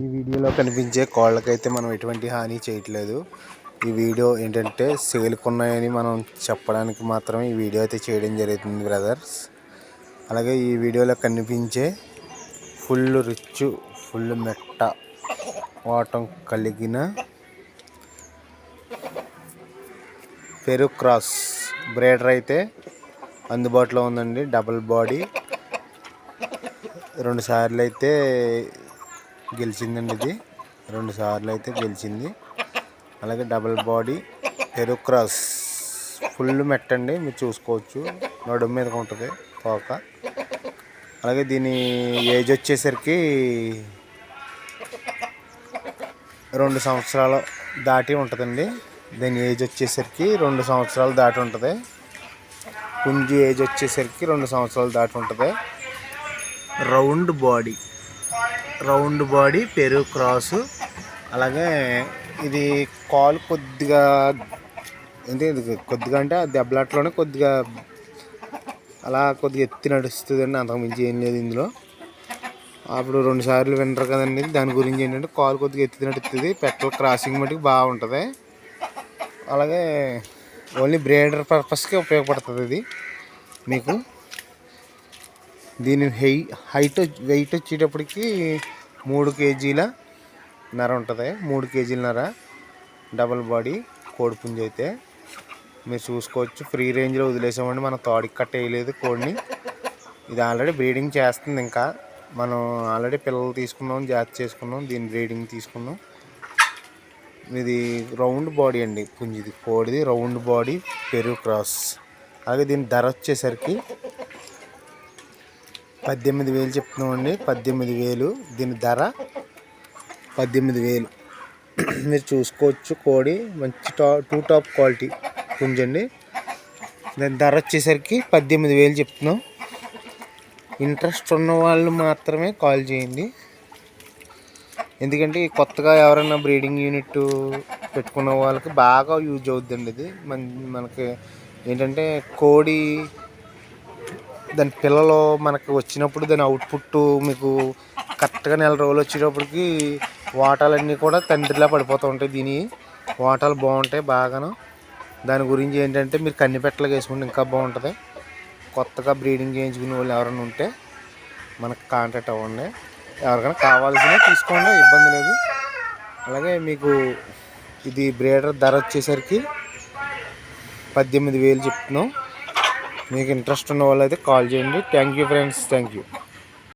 ఈ వీడియోలో కనిపించే కోళ్ళకైతే మనం ఎటువంటి హాని చేయట్లేదు. ఈ వీడియో ఏంటంటే సేలుకున్నాయని మనం చెప్పడానికి మాత్రమే ఈ వీడియో అయితే చేయడం జరుగుతుంది బ్రదర్స్. అలాగే ఈ వీడియోలో కనిపించే ఫుల్ రిచ్ ఫుల్ మెట్ట వాటం కలిగిన పెరు క్రాస్ బ్రేడర్ అయితే అందుబాటులో ఉందండి. Double body. రెండు సార్లు అయితే గెలిచిందండి ఇది. రెండు సార్లు అయితే గెలిచింది. అలాగే double body Peru cross. Full మెట్టండి మీరు చూసుకోవచ్చు. నడుము మీద ఉంటుంది తోక. అలాగే దీని ఏజ్ వచ్చేసరికి రెండు సంవత్సరాలు దాటి ఉంటుందండి. దీని ఏజ్ వచ్చేసరికి రెండు సంవత్సరాలు దాటి ఉంటుంది. పుంజి ఏజ్ వచ్చేసరికి రెండు సంవత్సరాలు దాటి ఉంటుంది. Round body. రౌండ్ బాడీ పెరుగు క్రాసు. అలాగే ఇది కాలు కొద్దిగా అంటే కొద్దిగా అంటే ఆ దెబ్బలాట్లోనే కొద్దిగా అలా కొద్దిగా ఎత్తి నడుస్తుందండి. అంతకుమించి ఏం లేదు ఇందులో. అప్పుడు రెండు సార్లు వింటారు కదండి. దాని గురించి ఏంటంటే కాలు కొద్దిగా ఎత్తి నడుస్తుంది. పెట్టల క్రాసింగ్ మటుకు బాగుంటుంది అలాగే ఓన్లీ బ్రేడర్ పర్పస్కి ఉపయోగపడుతుంది ఇది మీకు. దీని హై హైట్ వెయిట్ వచ్చేటప్పటికి మూడు కేజీల నర ఉంటుంది. మూడు కేజీల నర. డబల్ బాడీ కోడి పుంజ అయితే. మీరు చూసుకోవచ్చు ఫ్రీ రేంజ్లో వదిలేసామండి. మనం తోడికి కట్ వేయలేదు కోడిని. ఇది ఆల్రెడీ బ్రీడింగ్ చేస్తుంది ఇంకా. మనం ఆల్రెడీ పిల్లలు తీసుకున్నాం జాతి చేసుకున్నాం దీని బ్రీడింగ్ తీసుకున్నాం. ఇది రౌండ్ బాడీ అండి పుంజిది. కోడిది రౌండ్ బాడీ పెరుగు క్రాస్ అలాగే దీని ధర వచ్చేసరికి పద్దెనిమిది వేలు చెప్తున్నామండి పద్దెనిమిది వేలు. దీని ధర పద్దెనిమిది వేలు. మీరు చూసుకోవచ్చు కోడి. మంచి టా టూ టాప్ క్వాలిటీ పుంజండి. దాని ధర వచ్చేసరికి పద్దెనిమిది వేలు చెప్తున్నాం. ఇంట్రెస్ట్ ఉన్న వాళ్ళు మాత్రమే కాల్ చేయండి. ఎందుకంటే కొత్తగా ఎవరైనా బ్రీడింగ్ యూనిట్ పెట్టుకున్న వాళ్ళకి బాగా యూజ్ అవుతుందండి ఇది. మన మనకి ఏంటంటే కోడి దాని పిల్లలు మనకు వచ్చినప్పుడు దాని అవుట్పుట్ మీకు కరెక్ట్గా నెల రోజులు వచ్చేటప్పటికి వాటాలన్నీ కూడా తండ్రిలా పడిపోతూ ఉంటాయి దీని. వాటాలు బాగుంటాయి బాగాను. దాని గురించి ఏంటంటే మీరు కన్నిపెట్టలుగా వేసుకుంటే ఇంకా బాగుంటుంది. కొత్తగా బ్రీడింగ్ చేయించుకునే వాళ్ళు ఎవరైనా ఉంటే మనకు కాంటాక్ట్ అవ్వండి. ఎవరికైనా కావాల్సిన తీసుకోండి ఇబ్బంది లేదు. అలాగే మీకు ఇది బ్రేడర్ ధర వచ్చేసరికి పద్దెనిమిది వేలు చెప్తున్నాం. మీకు ఇంట్రెస్ట్ ఉన్న వాళ్ళు అయితే కాల్ చేయండి. Thank you friends thank you